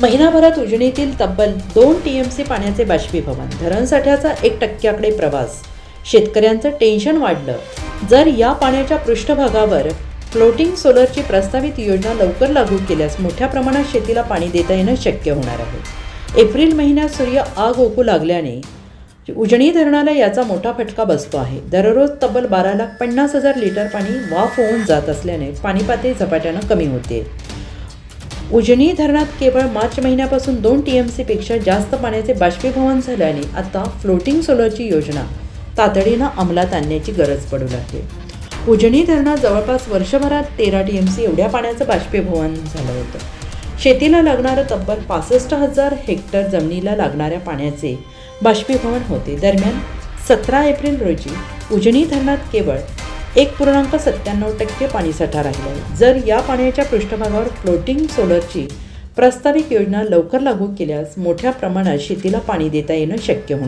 महिनाभरात उजनीतील तब्बल दोन टी एम सी पाण्याचे बाष्पीभवन. धरणसाठ्याचा एक टक्क्याकडे प्रवास. शेतकऱ्यांचं टेन्शन वाढलं. जर या पाण्याच्या पृष्ठभागावर फ्लोटिंग सोलरची प्रस्तावित योजना लवकर लागू केल्यास मोठ्या प्रमाणात शेतीला पाणी देता येणं शक्य होणार आहे. एप्रिल महिन्यात सूर्य आग ओकू लागल्याने उजनी धरणाला याचा मोठा फटका बसतो आहे. दररोज तब्बल बारा लाख पन्नास हजार लिटर पाणी वाफ होऊन जात असल्याने पाणी पातळी झपाट्यानं कमी होते. उजनी धरणात केवळ मार्च महिन्यापासून दोन टी एम सीपेक्षा जास्त पाण्याचे बाष्पीभवन झाल्याने आता फ्लोटिंग सोलरची योजना. तातडीनं अंमलात आणण्याची गरज पडू लागते उजनी धरणात जवळपास वर्षभरात तेरा टी एम सी एवढ्या पाण्याचं बाष्पीभवन झालं होतं. शेतीला लागणारं तब्बल पासष्ट हजार हेक्टर जमिनीला लागणाऱ्या पाण्याचे बाष्पीभवन होते. दरम्यान सतरा एप्रिल रोजी उजनी धरणात केवळ एक पूर्णांक सत्त्याण्णव टक्के पाणीसाठा राहिला आहे. जर या पाण्याच्या पृष्ठभागावर फ्लोटिंग सोलरची प्रस्तावित योजना लवकर लागू केल्यास मोठ्या प्रमाणात शेतीला पाणी देता येणं शक्य होणार